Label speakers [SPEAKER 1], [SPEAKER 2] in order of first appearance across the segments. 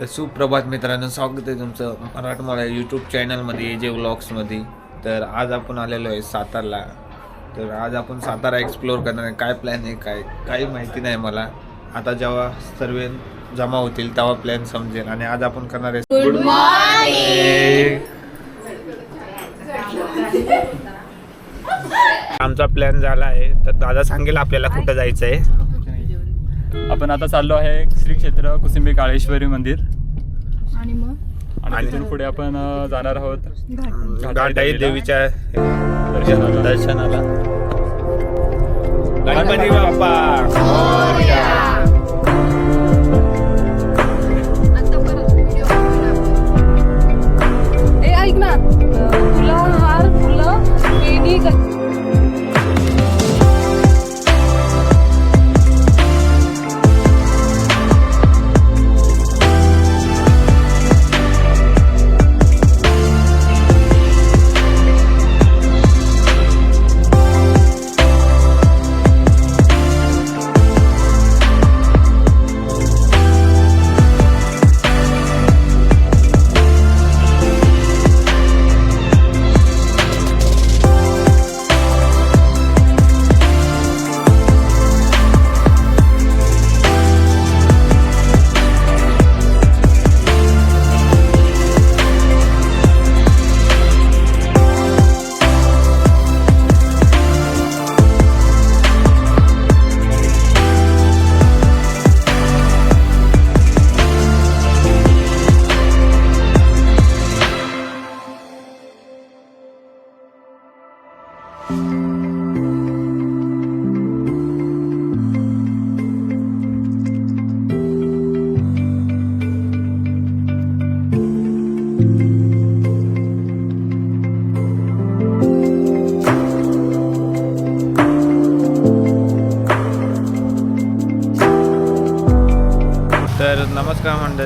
[SPEAKER 1] तर सुप्रभात मित्रांनो स्वागत आहे तुमचं मराठमोळ्या यूट्यूब चॅनलमध्ये जे व्लॉग्समध्ये तर आज आपण आलेलो आहे सातारला. तर आज आपण सातारा एक्सप्लोअर करणार आहे. काय प्लॅन आहे काय काही माहिती नाही मला. आता जेव्हा सर्व जमा होतील तेव्हा प्लॅन समजेल. आणि आज आपण करणार आहे गुड मॉर्निंग आमचा प्लॅन झाला आहे. तर दादा सांगेल आपल्याला कुठं जायचं आहे
[SPEAKER 2] आपण आता चाललो आहे श्री क्षेत्र कुसुंबी काळेश्वरी मंदिर.
[SPEAKER 3] आणि मग?
[SPEAKER 2] आणि तिथून पुढे आपण जाणार आहोत.
[SPEAKER 3] घाट
[SPEAKER 1] घाटाई देवीच्या
[SPEAKER 2] दर्शनाला.
[SPEAKER 1] दर्शनाला. गणपती बाप्पा.
[SPEAKER 3] आता परत व्हिडिओ ए ऐक ना. फुलं हार फुलं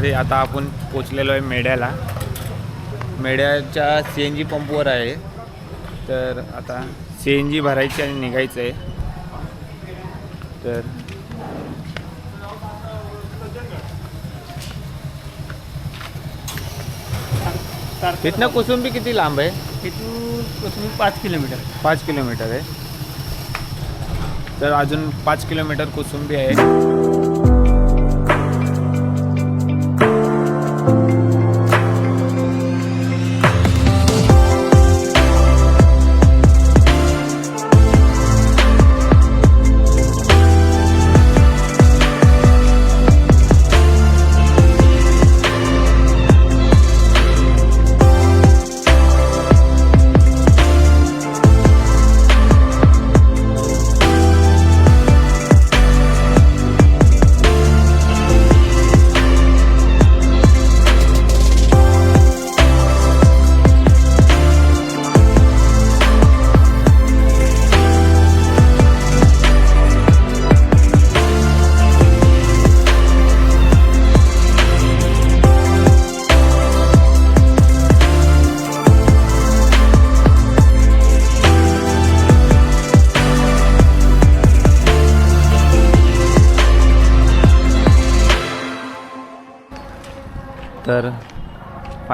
[SPEAKER 1] मंडळी आता आपण पोचलेलो आहे मेढ्याला. मेढ्याच्या सी एन जी पंपवर आहे. तर आता सी एन जी भरायची आणि निघायचं आहे तर तिथनं कुसुंबी किती लांब आहे?
[SPEAKER 2] तिथून पाच किलोमीटर.
[SPEAKER 1] पाच किलोमीटर आहे. तर अजून पाच किलोमीटर कुसुंबी आहे.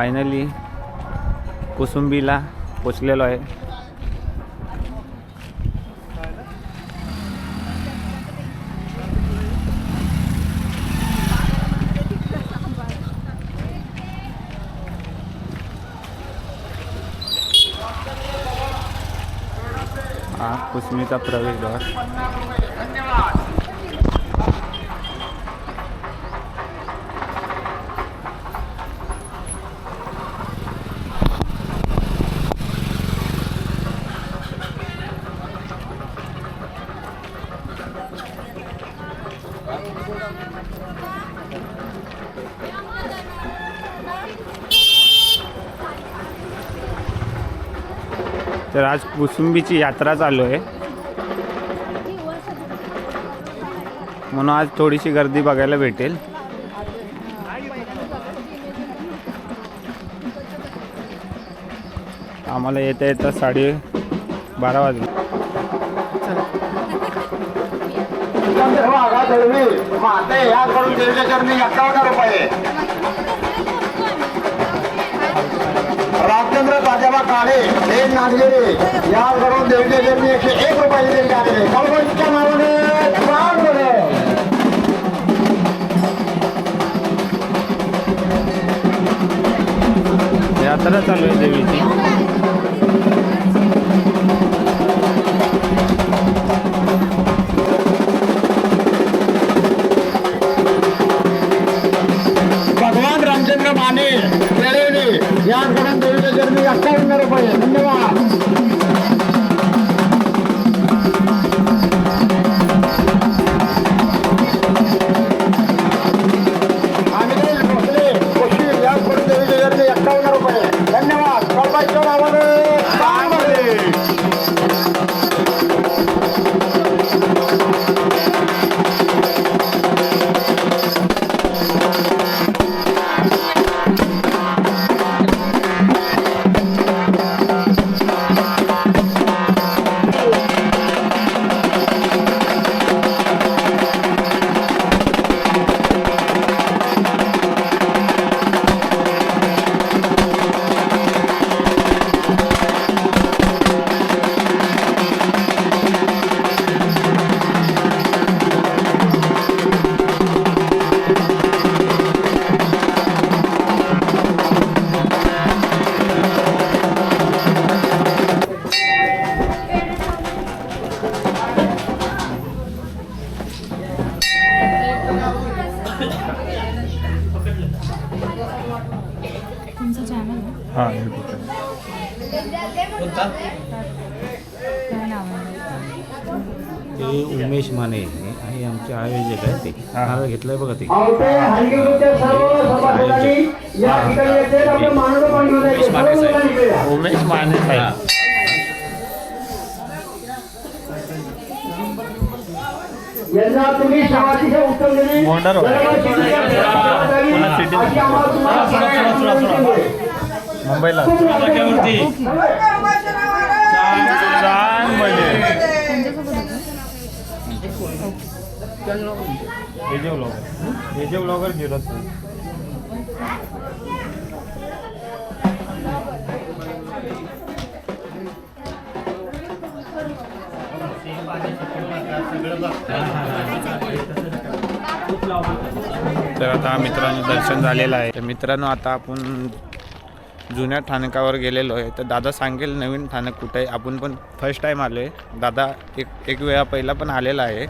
[SPEAKER 1] फायनली कुसुंबीला पोचलेलो आहे. हा कुसुमीचा प्रवेशद्वार. तर आज कुसुंबीची यात्रा चालू आहे. म्हणून आज थोडीशी गर्दी बघायला भेटेल. आम्हाला येता येता साडे बारा वाजले.
[SPEAKER 4] माते याकडून दीर्घचरणी एकावन्न रुपये. काळे हे नागलेले या करून देवीच्या जन्मी एकशे एक रुपये देण्यात आलेले कळवणच्या नावाने
[SPEAKER 1] यात्रा चालू आहे देवीची.
[SPEAKER 2] हां
[SPEAKER 3] आहे
[SPEAKER 5] ते उमेश माने आणि आमचे आयोजक आहेत ते.
[SPEAKER 2] हा.
[SPEAKER 5] नारळ घेतलंय बघा ते.
[SPEAKER 4] लोकांनी इकडे या.
[SPEAKER 1] उमेश माने साहेब.
[SPEAKER 4] तुम्ही
[SPEAKER 1] मुंबईला. ब्लॉगर ब्लॉगर झिरो तर आता मित्रांनो दर्शन झालेलं आहे. तर मित्रांनो आता आपण जुन्या ठाणकावर गेलेलो आहे. तर दादा सांगेल नवीन ठाणक कुठं आहे? आपण पण फर्स्ट टाईम आलो आहे दादा एक एक वेळा पहिला पण आलेला आहे.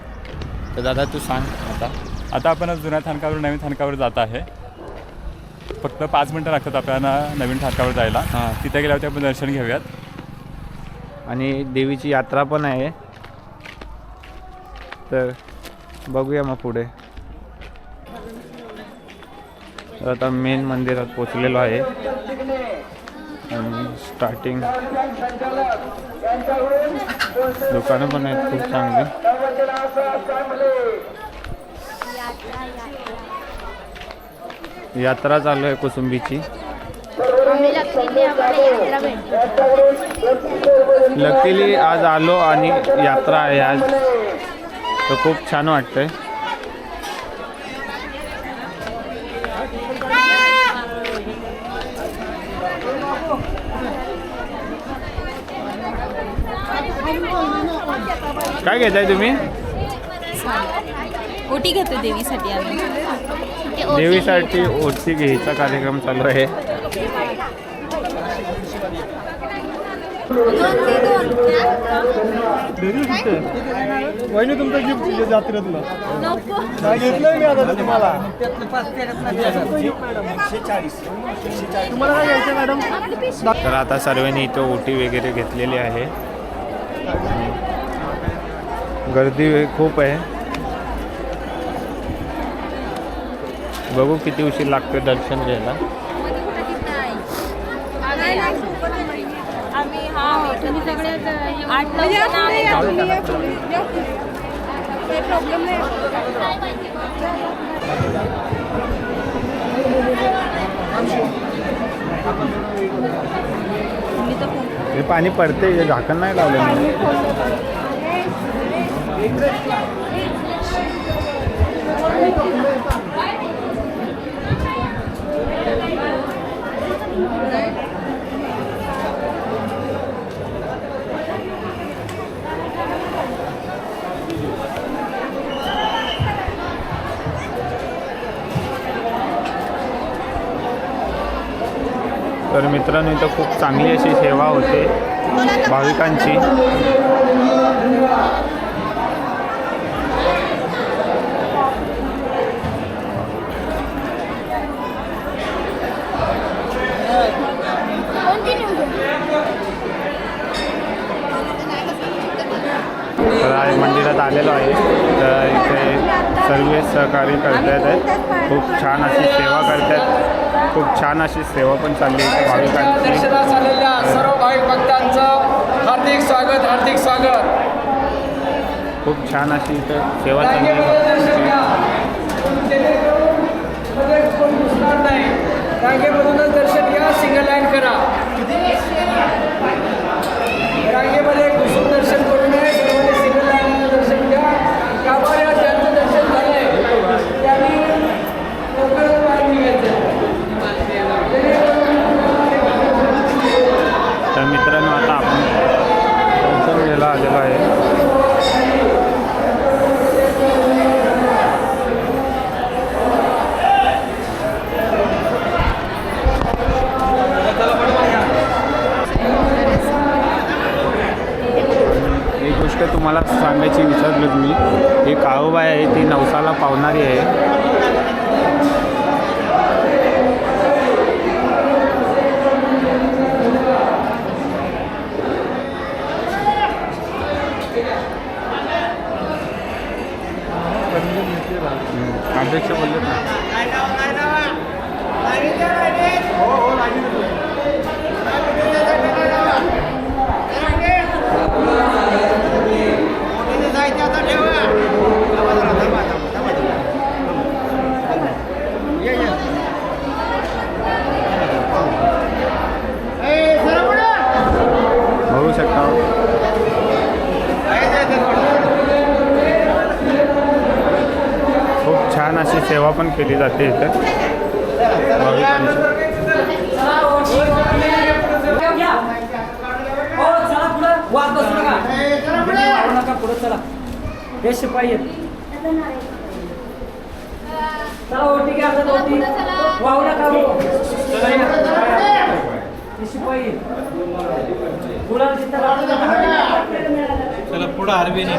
[SPEAKER 1] तर दादा तू सांग आता.
[SPEAKER 2] आता आपण जुन्या स्थानकावर नवीन स्थानकावर जात आहे. फक्त पाच मिनटं लागतात आपल्याला नवीन स्थानकावर जायला.
[SPEAKER 1] हां.
[SPEAKER 2] तिथे गेल्यावरती आपण दर्शन घेऊयात.
[SPEAKER 1] आणि देवीची यात्रा पण आहे. तर बघूया मग पुढे. तर आता मेन मंदिरात पोचलेलो आहे. आणि स्टार्टिंग दुकानं पण आहेत खूप चांगली. यात्रा चालू आहे कुसुंबीची. लकीली आज आलो आणि यात्रा आहे आज. तर खूप छान वाटतंय काय घेताय तुम्ही?
[SPEAKER 3] ओटी घेतो देवीसाठी आम्ही.
[SPEAKER 1] देवीसाठी ओटी घ्यायचा कार्यक्रम चालू आहे.
[SPEAKER 4] वहिनी तुमचं गिफ्ट जात्रेतलं. काय घेतलंय मी आता तुम्हाला? तुम्हाला काय घ्यायचं मॅडम?
[SPEAKER 1] तर आता सर्वांनी इथं ओटी वगैरे घेतलेली आहे. गर्दी खूप आहे. बघू किती उशीर लागतो दर्शन घ्यायला.
[SPEAKER 3] आम्ही हा
[SPEAKER 1] हे पाणी पडते हे झाकण नाही लावलं. तर मित्रांनो इथं खूप चांगली अशी सेवा होते भाविकांची. आज मंदिरात आलेलो आहे. तर इथे सर्व सहकारी करतायत. आहेत खूप छान अशी सेवा करतात खूप छान अशी सेवा पण चालली भाविकांची.
[SPEAKER 6] सर्व भाविक भक्तांचं हार्दिक स्वागत हार्दिक स्वागत.
[SPEAKER 1] खूप छान अशी इथं सेवा चालली
[SPEAKER 6] रांगेमधूनच दर्शन घ्या सिंगल लाईन करा. रांगेमध्ये घुसून दर्शन करू नये सर्वांनी सिंगल लाईन दर्शन घ्या गाभाऱ्यात ज्यांचं दर्शन झालंय त्यांनी लवकरच बाहेर निघायचं
[SPEAKER 1] तर मित्रांनो आता आपण दर्शन घ्यायला आलेलो आहे एक गोष्ट तुम्हाला सांगायची विचारलं मी ही काळूबाई आहे ती नवसाला पावणारी आहे अध्यक्ष बोलले ना बघू शकता खूप छान अशी सेवा पण केली जाते इथं.
[SPEAKER 6] पुढे. हे चला नका हो. चला
[SPEAKER 5] पुढं आरबी नाही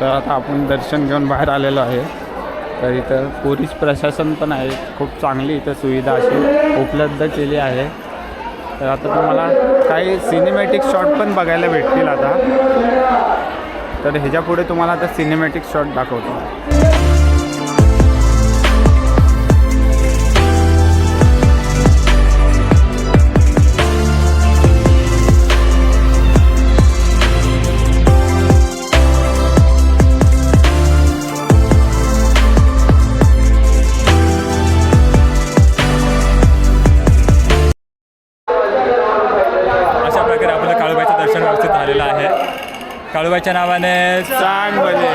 [SPEAKER 1] तर आता आपण दर्शन घेऊन बाहेर आलेलो आहे. तर इथं पोलीस प्रशासन पण आहे. खूप चांगली इथं सुविधा अशी उपलब्ध केली आहे. तर आता तुम्हाला काही सिनेमॅटिक शॉट पण बघायला भेटतील आता. तर ह्याच्यापुढे तुम्हाला आता सिनेमॅटिक शॉट दाखवतो.
[SPEAKER 2] काळूबाईच्या नावाने.
[SPEAKER 1] सांग म्हणजे.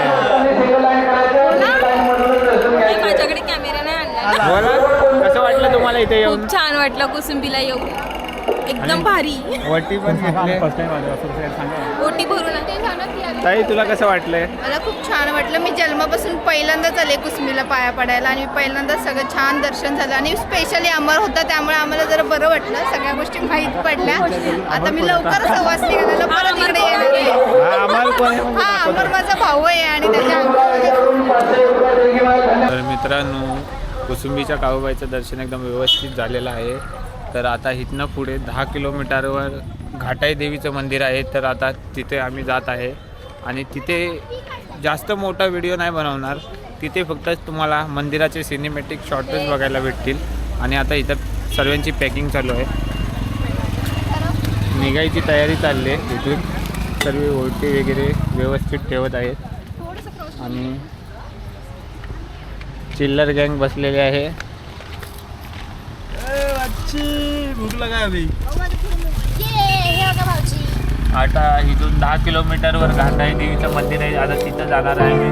[SPEAKER 7] माझ्याकडे कॅमेरा नाही आणला
[SPEAKER 1] बोला कसं वाटलं तुम्हाला इथे येऊन?
[SPEAKER 7] खूप छान वाटलं कुसुंबीला येऊ एकदम भारी.
[SPEAKER 1] वटी पण घेतली
[SPEAKER 2] फर्स्ट टाइम आलो असं काही सांगा.
[SPEAKER 7] ओटी भरून
[SPEAKER 1] ताई तुला कसं वाटलंय?
[SPEAKER 8] मला खूप छान वाटलं. मी जन्मापासून पहिल्यांदाच आले कुसमीला पाया पडायला आणि पहिल्यांदाच सगळं छान दर्शन झालं. आणि स्पेशली अमर होता त्यामुळे आम्हाला जरा बरं वाटलं. सगळ्या गोष्टी माहीत पडल्या. आता मी लवकरच वाचली गेलेलो परत इकडे येणार आहे.
[SPEAKER 1] हा अमर
[SPEAKER 8] माझा भाऊ आहे आणि त्याच्या
[SPEAKER 1] तर मित्रांनो कुसुंबीच्या काळूबाईचं दर्शन एकदम व्यवस्थित झालेलं आहे. तर आता इथनं पुढे दहा किलोमीटरवर घाटाई देवीचं मंदिर आहे. तर आता तिथे आम्ही जात आहे. आणि तिथे जास्त मोठा व्हिडिओ नाही बनवणार. तिथे फक्त तुम्हाला मंदिराचे सिनेमॅटिक शॉर्टच बघायला भेटतील. आणि आता इथं सर्वांची पॅकिंग चालू आहे. निघायची तयारी चालली आहे इथून. सर्व ओळखी वगैरे व्यवस्थित ठेवत आहेत. आणि चिल्लर गँग बसलेले आहे. आता इथून दहा किलोमीटरवर घाटाई देवीचं मंदिर आहे. आता तिथं जाणार आहे मी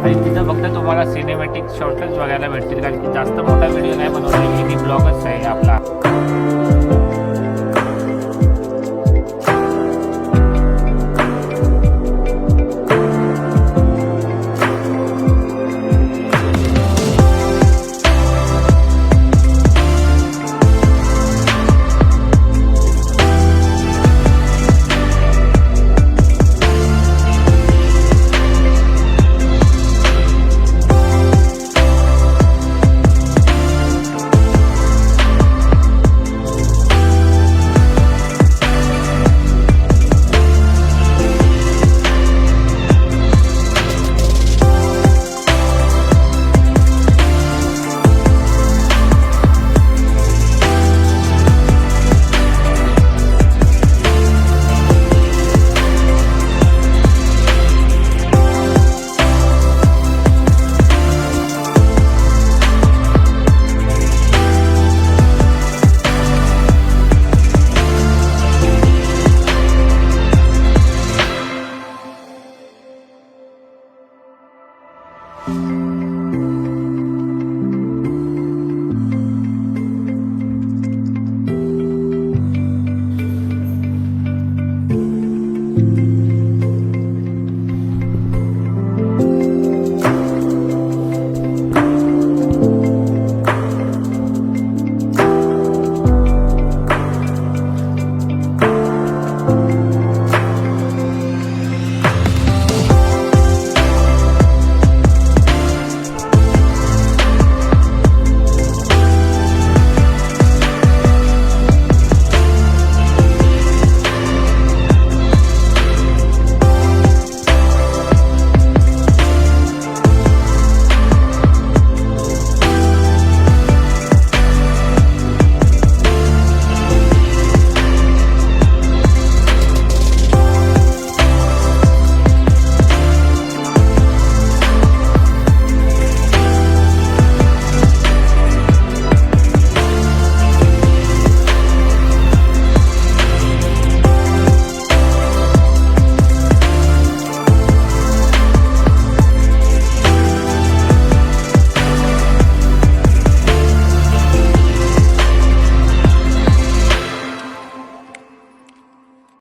[SPEAKER 1] आणि तिथं फक्त तुम्हाला सिनेमॅटिक शॉर्टच बघायला भेटतील. कारण की जास्त मोठा व्हिडिओ नाही बनवला मिनी ब्लॉगच आहे आपला.